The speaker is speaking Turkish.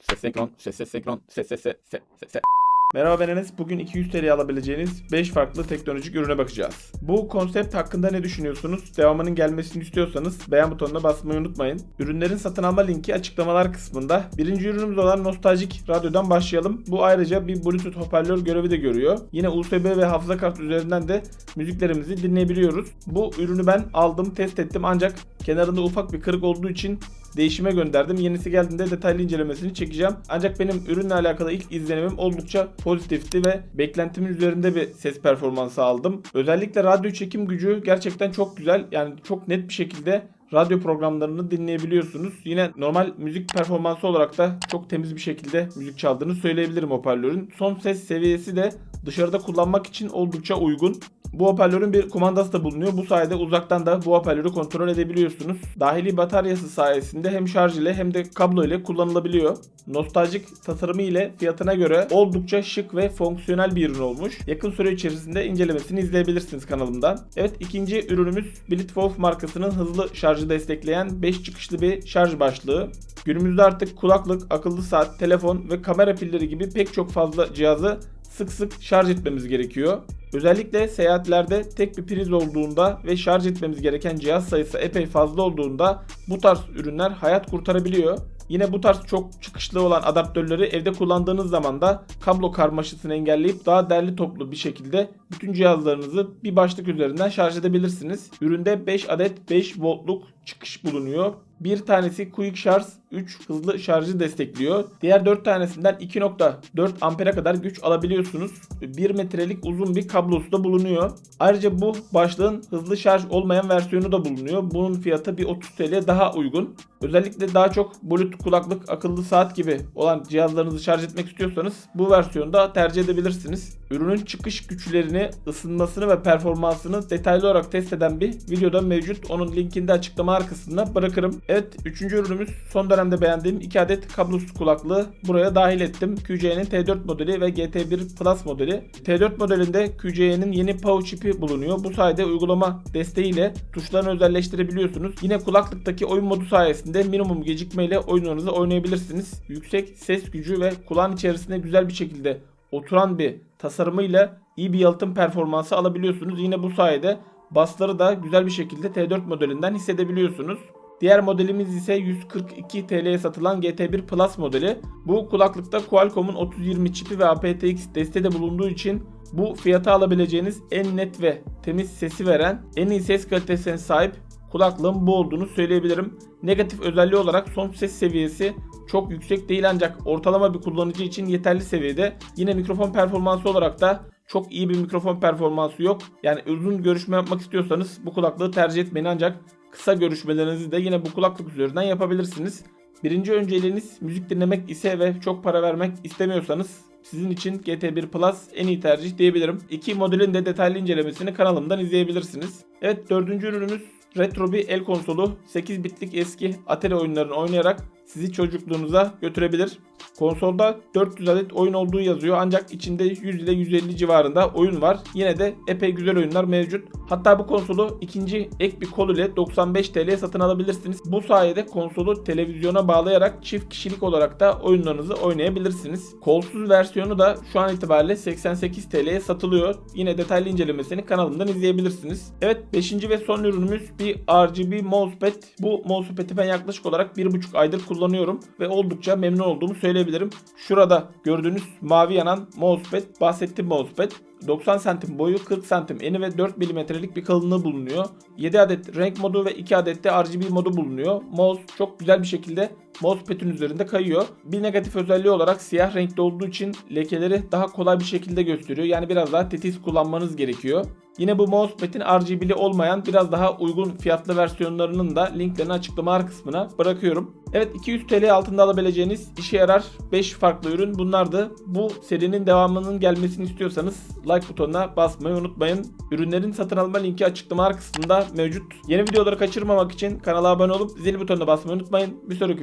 Ses ekran, ses ses ses ses ses ses ses ses. Merhaba ben Enes. Bugün 200 TL'ye alabileceğiniz 5 farklı teknolojik ürüne bakacağız. Bu konsept hakkında ne düşünüyorsunuz? Devamının gelmesini istiyorsanız beğen butonuna basmayı unutmayın. Ürünlerin satın alma linki açıklamalar kısmında. Birinci ürünümüz olan Nostaljik Radyo'dan başlayalım. Bu ayrıca bir Bluetooth hoparlör görevi de görüyor. Yine USB ve hafıza kartı üzerinden de müziklerimizi dinleyebiliyoruz. Bu ürünü ben aldım, test ettim ancak kenarında ufak bir kırık olduğu için değişime gönderdim. Yenisi geldiğinde detaylı incelemesini çekeceğim. Ancak benim ürünle alakalı ilk izlenimim oldukça pozitifti ve beklentimin üzerinde bir ses performansı aldım. Özellikle radyo çekim gücü gerçekten çok güzel. Yani çok net bir şekilde radyo programlarını dinleyebiliyorsunuz. Yine normal müzik performansı olarak da çok temiz bir şekilde müzik çaldığını söyleyebilirim hoparlörün. Son ses seviyesi de dışarıda kullanmak için oldukça uygun. Bu hoparlörün bir kumandası da bulunuyor. Bu sayede uzaktan da bu hoparlörü kontrol edebiliyorsunuz. Dahili bataryası sayesinde hem şarj ile hem de kablo ile kullanılabiliyor. Nostaljik tasarımı ile fiyatına göre oldukça şık ve fonksiyonel bir ürün olmuş. Yakın süre içerisinde incelemesini izleyebilirsiniz kanalımdan. Evet ikinci ürünümüz Blitzwolf markasının hızlı şarjı destekleyen 5 çıkışlı bir şarj başlığı. Günümüzde artık kulaklık, akıllı saat, telefon ve kamera pilleri gibi pek çok fazla cihazı sık sık şarj etmemiz gerekiyor. Özellikle seyahatlerde tek bir priz olduğunda ve şarj etmemiz gereken cihaz sayısı epey fazla olduğunda bu tarz ürünler hayat kurtarabiliyor. Yine bu tarz çok çıkışlı olan adaptörleri evde kullandığınız zaman da kablo karmaşasını engelleyip daha derli toplu bir şekilde bütün cihazlarınızı bir başlık üzerinden şarj edebilirsiniz. Üründe 5 adet 5 voltluk çıkış bulunuyor. Bir tanesi Quick Charge 3 hızlı şarjı destekliyor. Diğer 4 tanesinden 2.4 ampere kadar güç alabiliyorsunuz. 1 metrelik uzun bir kablosu da bulunuyor. Ayrıca bu başlığın hızlı şarj olmayan versiyonu da bulunuyor. Bunun fiyatı bir 30 TL daha uygun. Özellikle daha çok Bluetooth kulaklık, akıllı saat gibi olan cihazlarınızı şarj etmek istiyorsanız bu versiyonu da tercih edebilirsiniz. Ürünün çıkış güçlerini, ısınmasını ve performansını detaylı olarak test eden bir videoda mevcut. Onun linkini de açıklama kısmına bırakırım. Evet, üçüncü ürünümüz son dönemde beğendiğim 2 adet kablosuz kulaklığı buraya dahil ettim. QC'nin T4 modeli ve GT1 Plus modeli. T4 modelinde QC'nin yeni Power Chip'i bulunuyor. Bu sayede uygulama desteğiyle tuşlarını özelleştirebiliyorsunuz. Yine kulaklıktaki oyun modu sayesinde minimum gecikmeyle oyunlarınızı oynayabilirsiniz. Yüksek ses gücü ve kulağın içerisinde güzel bir şekilde oturan bir tasarımıyla iyi bir yalıtım performansı alabiliyorsunuz. Yine bu sayede basları da güzel bir şekilde T4 modelinden hissedebiliyorsunuz. Diğer modelimiz ise 142 TL'ye satılan GT1 Plus modeli. Bu kulaklıkta Qualcomm'un 3020 çipi ve aptX desteği de bulunduğu için bu fiyata alabileceğiniz en net ve temiz sesi veren, en iyi ses kalitesine sahip kulaklığın bu olduğunu söyleyebilirim. Negatif özelliği olarak son ses seviyesi çok yüksek değil ancak ortalama bir kullanıcı için yeterli seviyede. Yine mikrofon performansı olarak da çok iyi bir mikrofon performansı yok. Yani uzun görüşme yapmak istiyorsanız bu kulaklığı tercih etmeyin ancak kısa görüşmelerinizi de yine bu kulaklık üzerinden yapabilirsiniz. Birinci önceliğiniz müzik dinlemek ise ve çok para vermek istemiyorsanız sizin için GT1 Plus en iyi tercih diyebilirim. İki modelin de detaylı incelemesini kanalımdan izleyebilirsiniz. Evet dördüncü ürünümüz retro bir el konsolu. 8 bitlik eski Atari oyunlarını oynayarak sizi çocukluğunuza götürebilir. Konsolda 400 adet oyun olduğu yazıyor ancak içinde 100 ile 150 civarında oyun var. Yine de epey güzel oyunlar mevcut. Hatta bu konsolu ikinci ek bir kol ile 95 TL'ye satın alabilirsiniz. Bu sayede konsolu televizyona bağlayarak çift kişilik olarak da oyunlarınızı oynayabilirsiniz. Kolsuz versiyonu da şu an itibariyle 88 TL'ye satılıyor. Yine detaylı incelemesini kanalımdan izleyebilirsiniz. Evet 5. ve son ürünümüz bir RGB mousepad. Bu mousepad'i ben yaklaşık olarak 1,5 aydır kullanıyorum ve oldukça memnun olduğumu söyleyebilirim. Şurada gördüğünüz mavi yanan mousepad bahsettiğim mousepad. 90 santim boyu 40 santim eni ve 4 milimetrelik bir kalınlığı bulunuyor. 7 adet renk modu ve 2 adet de RGB modu bulunuyor. Mouse çok güzel bir şekilde mousepad'in üzerinde kayıyor. Bir negatif özelliği olarak siyah renkte olduğu için lekeleri daha kolay bir şekilde gösteriyor. Yani biraz daha titiz kullanmanız gerekiyor. Yine bu mousepad'in RGB'li olmayan biraz daha uygun fiyatlı versiyonlarının da linklerini açıklama kısmına bırakıyorum. Evet 200 TL altında alabileceğiniz işe yarar 5 farklı ürün bunlardı. Bu serinin devamının gelmesini istiyorsanız like butonuna basmayı unutmayın. Ürünlerin satın alma linki açıklama kısmında mevcut. Yeni videoları kaçırmamak için kanala abone olup zil butonuna basmayı unutmayın. Bir sonraki